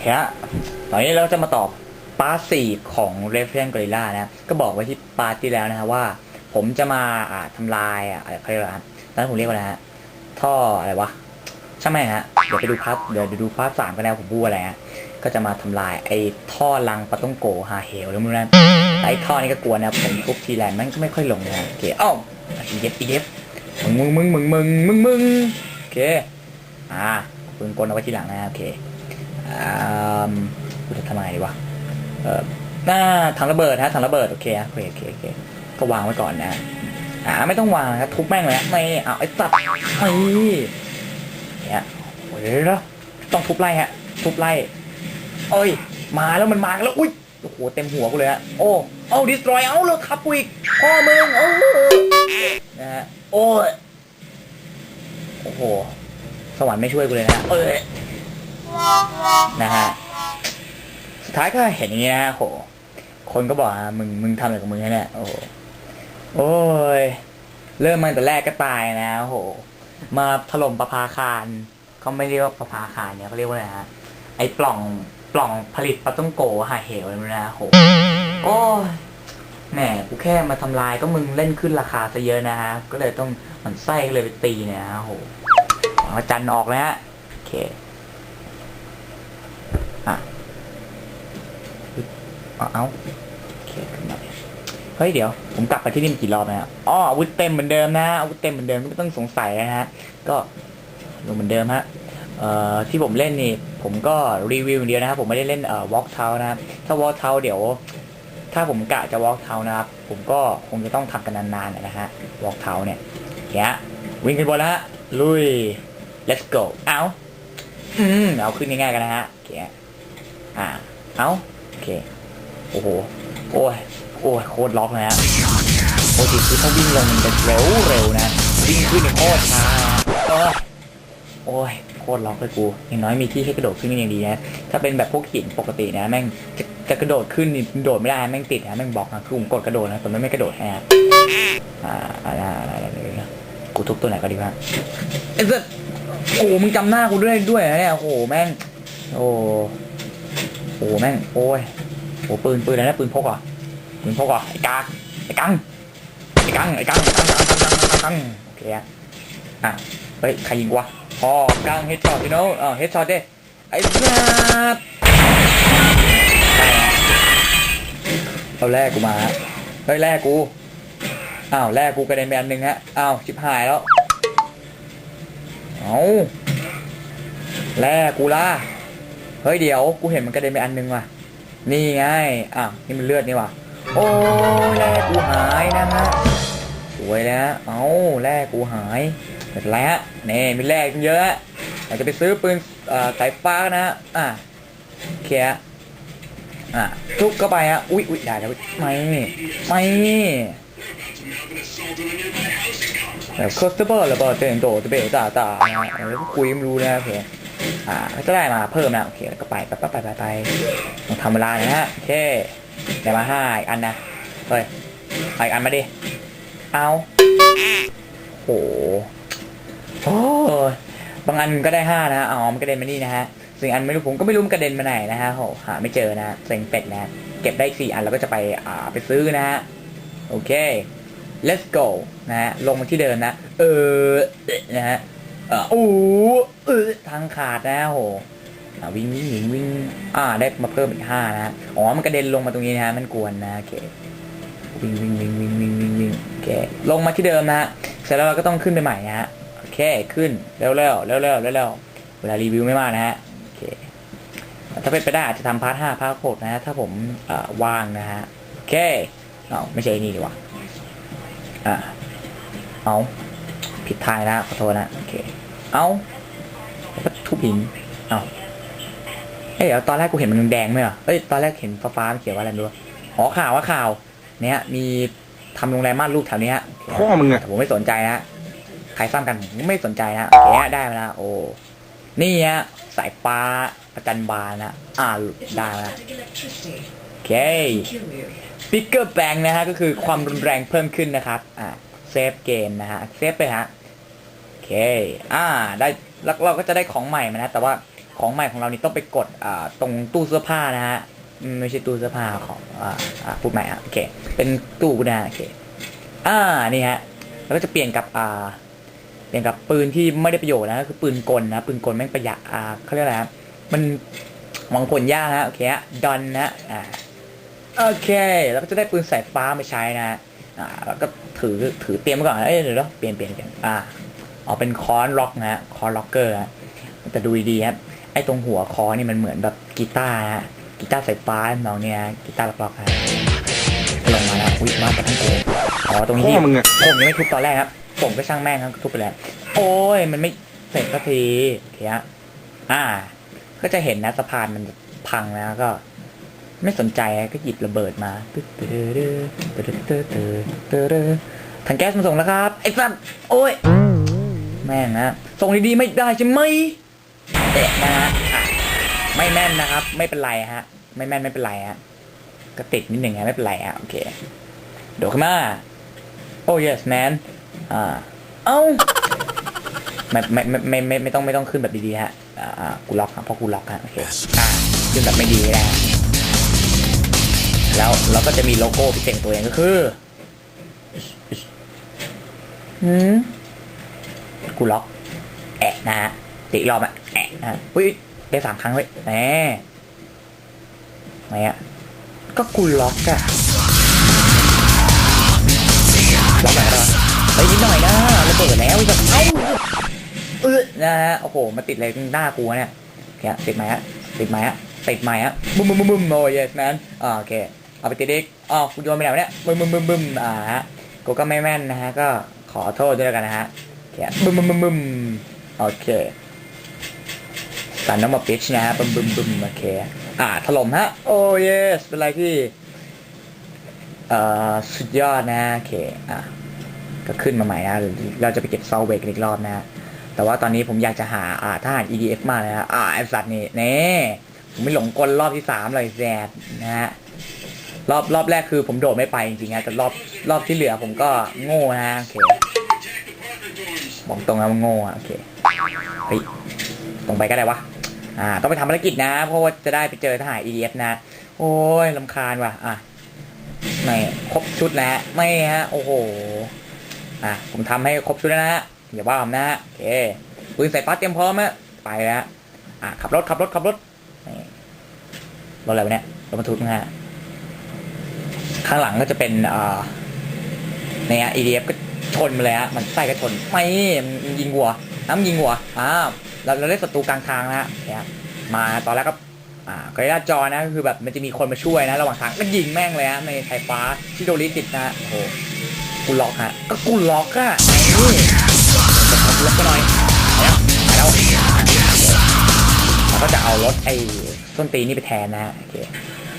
เคฮะตอนนี้เราจะมาตอบปาร์ทสี่ของ r e f e r e n c Gorilla นะก็บอกไว้ที่ปาร์ทที่แล้วนะฮะว่า ผมจะมาอ่าทำลายอะอะไรเขาเรียกว่าอะไรฮะตอนนั้นผมเรียกว่าอะไรฮะท่ออะไรวะใช่างแม่งฮะเดี๋ยวไปดูพาร์ทเดี๋ยวดูพาร์ทสามกันแล้วผมพูดอะไรฮะก็จะมาทำลายไอ้ท่อลังปะต้องโกฮาเฮลแล้วมึงนั่นไอ้ท่อนี้ก็กลัวนะผมทุบทีแรงมันก็ไม่ค่อยลงนะโอเคเอ้าอีเย็บอีเย็บมึงมึงมึงมึงมึงมึงโอเคอ่าปืนกลเอาไว้ทีหลังนะโอเค กูจะทำไมดีวะเออหน้าถังระเบิดฮะถังระเบิดโอเคฮะโอเคโอเคโอเคก็วางไว้ก่อนนะอ่าไม่ต้องวางครับทุบแม่งเลยฮะไม่เอาไอ้สัตว์ไม่เนี่ยโอ้ยเดี๋ยวต้องทุบไล่ฮะทุบไล่เอ้ย มาแล้วมันมาแล้วอุ้ยโอ้โหเต็มหัวกูเลยฮะโอ้เอาดิสตรอยเอาเลยทับกูอีกพ่อมึงโอ้นะฮะโอ้ยโอ้โหสวรรค์ไม่ช่วยกูเลยนะเอ้ย นะฮะสุดท้ายก็เห็นอย่างเงี้ยฮะโห คนก็บอกอะมึงมึงทำอะไรกับมึงเนี่ยโอ้โหโอ้ยเริ่มมาแต่แรกก็ตายนะโอ้โห มาถล่มประภาคารเขาไม่เรียกว่าประภาคารเนี่ยเขาเรียกว่าอะไรฮะไอ้ปล่องปล่องผลิตปลาต้องโกหาเหวเลยนะโหโอ้ยแหมกูแค่มาทำลายก็มึงเล่นขึ้นราคาซะเยอะนะฮะ ก็เลยต้องหมันไส้ก็เลยไปตีเนี่ยฮะโหอาจันออกแล้วฮะโอเค อะ เอาเอาเคขึ้นมาเฮ้ยเดี๋ยวผมกลับไปที่นี่มากี่รอบแล้วนะอ๋ออาวุธเต็มเหมือนเดิมนะอาวุธเต็มเหมือนเดิมไม่ต้องสงสัยนะฮะก็ลงเหมือนเดิมฮะเอ่อที่ผมเล่นนี่ ผมก็รีวิวอย่างเดียวนะครับผมไม่ได้เล่นเอ่อวอล์กเทานะครับถ้าวอล์กเทาเดี๋ยว ถ้าผมกะจะวอล์กเทานะครับผมก็คงจะต้องทำกันนานๆนะฮะวอล์กเทาเนี่ยเนี้ยวิ่งกันบนแล้วฮะลุย let's go เอาอืมเอาขึ้นง่ายๆกันนะฮะโอเคอ่าเอาโอเค โอ้โห โอ้ย โอ้ย โคตรล็อกเลยฮะโอ้ยคือถ้าวิ่งลงมันจะเร็วเร็วนะ วิ่งขึ้นนี่โคตรช้านะเออโอ้ย โคตรล็อกเลยกู อย่างน้อยมีที่ให้กระโดดขึ้นก็ยังดีนะ ถ้าเป็นแบบพวกหินปกตินะแม่งจะจะกระโดดขึ้นนี่โดดไม่ได้แม่งติดนะแม่งบล็อกนะคือผมกดกระโดดนะแต่มันไม่กระโดดให้นะอ่าอะไรอะไรอะไรกูทุบตัวไหนก็ดีวะไอ้เจ้าโอ้มึงจำหน้ากูด้วยด้วยนะเนี่ยโอ้โหแม่งโอ้โหแม่งโอ้ย โอ้ปืนปืนอะไรนะปืนพกอะปืนพกอะไอ้กากไอ้กังไอ้กังไอ้กังไอ้กังไอ้กังไอ้กังกังโอเคอะอะเฮ้ยใครยิงวะพอกังเฮดช็อตพี่น้องเออเฮดช็อตเดิไอ้สัสเอาแรกกูมาฮะเฮ้ยแรกกูอ้าวแรกกูกระเด็นไปอันหนึ่งฮะอ้าวชิบหายแล้วเอาแรกกูล่ะเฮ้ยเดี๋ยวกูเห็นมันกระเด็นไปอันหนึงว่ะ นี่ไง อะ นี่มันเลือดนี่ว่ะ โอ้แร่กูหายนะฮะสวยแล้ว เอาแร่กูหายเสร็จแล้วนี่มีแร่ตั้งเยอะอยากจะไปซื้อปืนเอ่อสายฟ้านะ อะเคฮะอะทุบเข้าไปฮะอุ๊ยอุ๊ยได้แล้วไม่ไม่แบบคอสเตอร์ระเบิดเต็มโตจะเบะตาตานะแล้วก็คุยไม่รู้นะโอเค อ่าก็ได้มาเพิ่มนะโอเคแล้วก็ไปไปไปไปไปไปต้องทำเวลานะฮะโอเคได้มาห้าอีกอันนะเฮ้ยอีกอันมาดิเอาโหโอ้ยบางอันก็ได้ห้านะอ๋อมันกระเด็นมานี่นะฮะสิ่งอันไม่รู้ผมก็ไม่รู้มันกระเด็นมาไหนนะฮะโหหาไม่เจอนะเซ็งเป็ดนะเก็บได้สี่อันแล้วก็จะไปอ่าไปซื้อนะฮะโอเค let's go นะฮะลงมาที่เดิมนะ เออนะฮะเออโอ้เออ ทางขาดนะโหวิ่งวิ่งวิ่งวิ่งอ่าได้มาเพิ่มอีกห้านะอ๋อมันกระเด็นลงมาตรงนี้นะฮะมันกวนนะโอเควิ่งวิ่งวิ่งวิ่งวิ่งวิ่งวิ่งโอเคลงมาที่เดิมนะฮะเสร็จแล้วเราก็ต้องขึ้นไปใหม่นะฮะโอเคขึ้นเร็วเร็วเร็วเร็วเร็วเวเวลารีวิวไม่มากนะฮะโอเคถ้าเป็นไปได้อาจจะทำพาร์ทห้าพาร์ทหกนะฮะถ้าผมว่างนะฮะโอเคเอาไม่ใช่นี่ดีกว่าอ่าเอาผิดทายนะขอโทษนะโอเคเอา แล้วก็ทุบหินเอาเอ้ยเดี๋ยวตอนแรกกูเห็นมันแดงไหมอะเอ้ยตอนแรกเห็นฟ้าๆมันเขียนว่าอะไรไม่รู้อ๋อข่าวว่าข่าว เนี้ยมีทำโรงแรมม่านรูดแถวเนี้ยพ่อมึงอะแต่ผมไม่สนใจนะใครสร้างกันผมไม่สนใจนะโอเคได้มาแล้วโอ้นี่ฮะสายฟ้าประจันบานนะอ่าได้มาแล้วโอเคปิกเกอร์แบงนะฮะก็คือความรุนแรงเพิ่มขึ้นนะครับอ่าเซฟเกมนะฮะเซฟไปฮะโอเคอ่าได้ แล้วเราก็จะได้ของใหม่มานะ แต่ว่าของใหม่ของเรานี่ต้องไปกดอ่าตรงตู้เสื้อผ้านะฮะไม่ใช่ตู้เสื้อผ้าของอ่าอ่าพูดใหม่อะโอเค เป็นตู้นะโอเคอ่านี่ฮะแล้วก็จะเปลี่ยนกับอ่าเปลี่ยนกับปืนที่ไม่ได้ประโยชน์นะก็คือปืนกลนะปืนกลแม่งประหยัดอ่าเขาเรียกอะไรมันหวังผลยากฮะโอเคฮะดอนนะอ่าโอเคแล้วก็จะได้ปืนสายฟ้ามาใช้นะอ่าแล้วก็ถือถือเตรียมไว้ก่อนเอ้ยเดี๋ยวเดี๋ยวเปลี่ยนเปลี่ยนเปลี่ยนอ่า อ๋อเป็นคอนล็อกนะคอนล็อกเกอร์แต่ดูดีครับไอ้ตรงหัวคอนี่มันเหมือนแบบกีตาร์ฮะกีตาร์ไฟฟ้าน้องเนี่ยกีตาร์ล็อกๆฮะลงมาแล้วอุ้ยมาแต่ทั้งโกอ๋อตรงนี้ผมยังไม่ทุบตอนแรกครับ ผมก็ช่างแม่งครับทุบไปแล้วโอ้ยมันไม่เสร็จสักทีเทียอ่า ก็จะเห็นนะสะพานมันพังแล้วก็ ไม่สนใจก็หยิบระเบิดมาทังแก๊สมาส่งแล้วครับไอ้สัตว์โอ้ย แม่งนะส่งดีๆไม่ได้ใช่ไหมเตะนะฮะไม่แม่นนะครับ ไม่เป็นไรฮะ ไม่แม่นไม่เป็นไรฮะก็ติดนิดหนึ่งฮะไม่เป็นไรฮะโอเคโดดขึ้นมาโอ้ yes man อ่าเอ้าไม่ไม่ไม่ไม่ไม่ต้องไม่ต้องขึ้นแบบดีๆฮะอ่ากูล็อกครับเพราะกูล็อกฮะโอเคอ่าขึ้นแบบไม่ดีนะฮะแล้วเราก็จะมีโลโก้พิเศษตัวเองก็คือหืม กูล็อกแอะนะฮะติอีกรอบอะแอะนะอุ้ยได้สามครั้งเลยแหมไหนอะก็กูล็อกอะล็อกไหนแล้วเฮ้ยนิดหน่อยนะระเบิดแล้วไอ้แบบเอ้าเออนะฮะโอ้โหมาติดอะไรหน้ากูเนี่ยโอเคติดไหมฮะติดไหมฮะติดไหมฮะบึ้มบึ้มบึ้มบึ้มโอ้ยแมนอ่าโอเคเอาไปติดอีกอ๋อกูโยนไปไหนวะเนี่ยบึ้มบึ้มบึ้มบึ้มอ่าฮะกูก็ไม่แม่นนะฮะก็ขอโทษด้วยกันนะฮะ เคบึ้มบึมบึมบึมโอเคสันน้องมาปิชนะฮะบึมบึมบึมโอเค อ่า ถล่มฮะ โอ้ยส เป็นอะไรที่ เอ่อ สุดยอดนะโอเค อะ ก็ขึ้นมาใหม่นะเราจะไปเก็บซอลเวกอีกรอบนะ แต่ว่าตอนนี้ผมอยากจะหา อ่าทหาร EDF มาเลยนะอ่าไอสัตว์นี่เน่ผมไม่หลงกลรอบที่สามเลยแซดนะฮะรอบรอบแรกคือผมโดดไม่ไปจริงๆนะแต่รอบรอบที่เหลือผมก็โง่นะโอเค บอกตรงนะว่าโง่อะโอเคเฮ้ยตรงไปก็ได้วะอ่าต้องไปทำภารกิจนะ เพราะว่าจะได้ไปเจอทหาร EDF นะ โอ้ยลำคาญว่ะอะไม่ครบชุดแล้วไม่ฮะ โอ้โหอะผมทำให้ครบชุดแล้วนะอย่าว่าผมนะโอเคปืนใส่ปั๊เตรียมพร้อมฮะไปแล้วอะขับรถขับรถขับรถนี่รถอะไรวะเนี่ยรถบรรทุกนะฮะข้างหลังก็จะเป็นอ่าเนี่ย EDF ก็ ชนมาเลยฮะมันใส่ก็ชนไม่มันยิงหัวน้ำยิงหัวอ้าวเราเราได้ศัตรูกลางทางนะฮะเนี่ยมาตอนแรกก็อ่ากระยาจอนะคือแบบมันจะมีคนมาช่วยนะ ระหว่างทางก็ยิงแม่งเลยฮะในไฟฟ้าที่โดนลิติดนะโอ้โหกูล็อกฮะก็กูล็อกอะไอ้นี่จะขอล็อกก็หน่อยไปแล้วไปแล้วเราก็จะเอารถไอ้ส้นตีนี่ไปแทนนะโอเค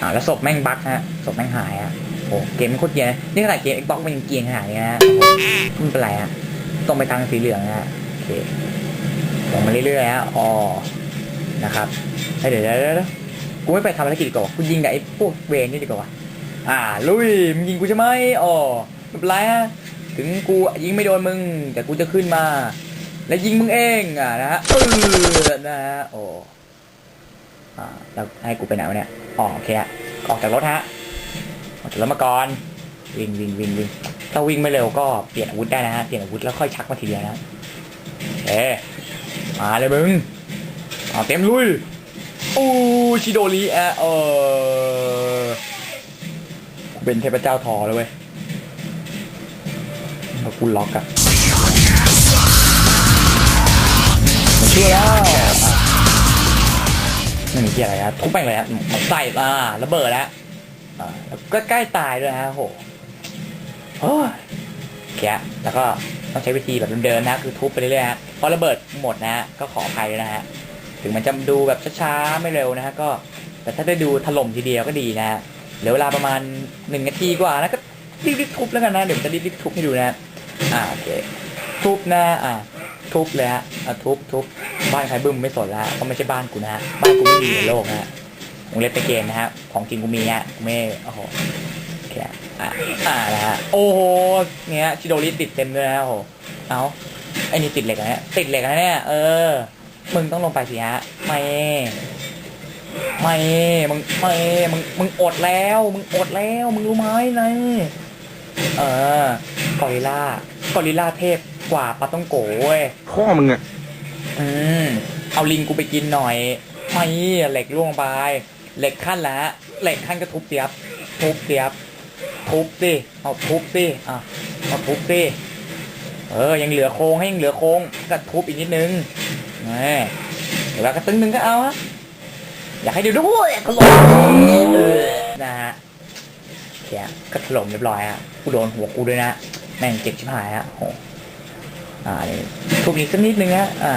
อ่าแล้วศพแม่งบั๊กฮะศพแม่งหายฮะ โอ้เกมมันโคตรเกียนนะนี่ขนาดเกม Xbox มันยังเกียนขนาดนี้นะฮะโอ้โหไม่เป็นไรฮะตรงไปทางสีเหลืองฮะโอเคตรงมาเรื่อยๆฮะอ๋อนะครับเฮ้เดี๋ยวเดี๋ยวกูไม่ไปทำภารกิจดีกว่าวะกูยิงไอ้พวกเวรนี่ดีกว่าอ่าลุยมึงยิงกูใช่ไหมอ๋อไม่เป็นไรฮะถึงกูยิงไม่โดนมึง แต่กูจะขึ้นมา และยิงมึงเองอะนะฮะเออนะฮะโอ้อ่าแล้วให้กูไปไหนวะเนี่ยอ๋อโอเคฮะออกจากรถฮะ ออกจากรถมาก่อนวิ่งวิ่งวิ่งวิ่งถ้าวิ่งไม่เร็วก็เปลี่ยนอาวุธได้นะฮะเปลี่ยนอาวุธแล้วค่อยชักมาทีเดียวนะเอ๊มาเลยมึงเอาเต็มลุยโอ้ชิโดริอะเออูเป็นเทพเจ้าทอเลยเว้ยแล้วกูล็อกอะมันชื่อแล้วอะนี่ที่อะไรนะทุบไปเลยฮะมันใส่อ่าระเบิดแล้ว ก็ใกล้ตายด้วยฮะโหโอ้ยแกแล้วก็ต้องใช้วิธีแบบเดินๆนะคือทุบไปเรื่อยๆฮะพอระเบิดหมดนะฮะก็ขออภัยด้วยนะฮะถึงมันจะดูแบบช้าๆไม่เร็วนะฮะก็ แต่ถ้าได้ดูถล่มทีเดียวก็ดีนะฮะเหลือเวลาประมาณหนึ่งนาทีกว่านะก็รีบๆทุบแล้วกันนะเดี๋ยวจะรีบๆทุบให้ดูนะอ่าโอเคทุบนะอ่าทุบเลยฮะอะทุบทุบบ้านใครบึ้มไม่สนละเพราะไม่ใช่บ้านกูนะฮะบ้านกูไม่มีในโลกนะฮะ วงเล็บไปเกณฑ์นะฮะ ของจริงกูมีฮะ กูไม่โอ้โหโอเคอะอ่านะฮะ โอ้โห เนี้ยชิโดริติดเต็มเลยนะโอ้โห เอาไอ้นี่ติดเหล็กนะเนี่ยติดเหล็กนะเนี่ย เออ มึงต้องลงไปสิฮะ ไม่ ไม่ มึง ไม่ มึง มึงอดแล้ว มึงอดแล้ว มึงรู้ไหมนะเออกอริลล่ากอริลล่าเทพกว่าปาต้องโกเว้ยพ่อมึงอะอืม เอาลิงกูไปกินหน่อย ไม่เหล็กล่วงไป เหล็กขั้นแล้วเหล็กขั้นก็ทุบเตียบทุบเตียบทุบดิเอาทุบดิอะเอาทุบดิเออยังเหลือโครงให้ยังเหลือโครงก็ทุบอีกนิดนึงแหมเดี๋ยวกระตึงหนึ่งก็เอาฮะอยากให้ดูด้วยถล่มเออนะฮะเขียก็ถล่มเรียบร้อยฮะกูโดนหัวกูด้วยนะแม่งเจ็บชิบหายฮะโหอ่านี่ทุบอีกสักนิดนึงนะอ่า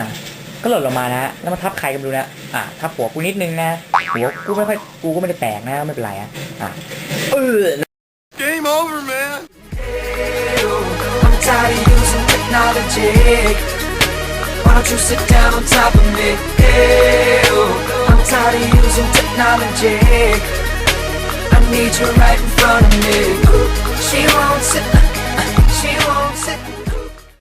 ก็หล่นลงมานะฮะแล้วมาทับใครกันไม่รู้นะอะทับหัวกูนิดนึงนะ หัวกูไม่ค่อยกูก็ไม่ได้แตกนะไม่เป็นไรอะอะเออ Game over man I'm tired of using technology. Why don't you sit down on top of me? Hey, oh, I'm tired of using technology. I need you right in front of me. She won't sit, she won't sit.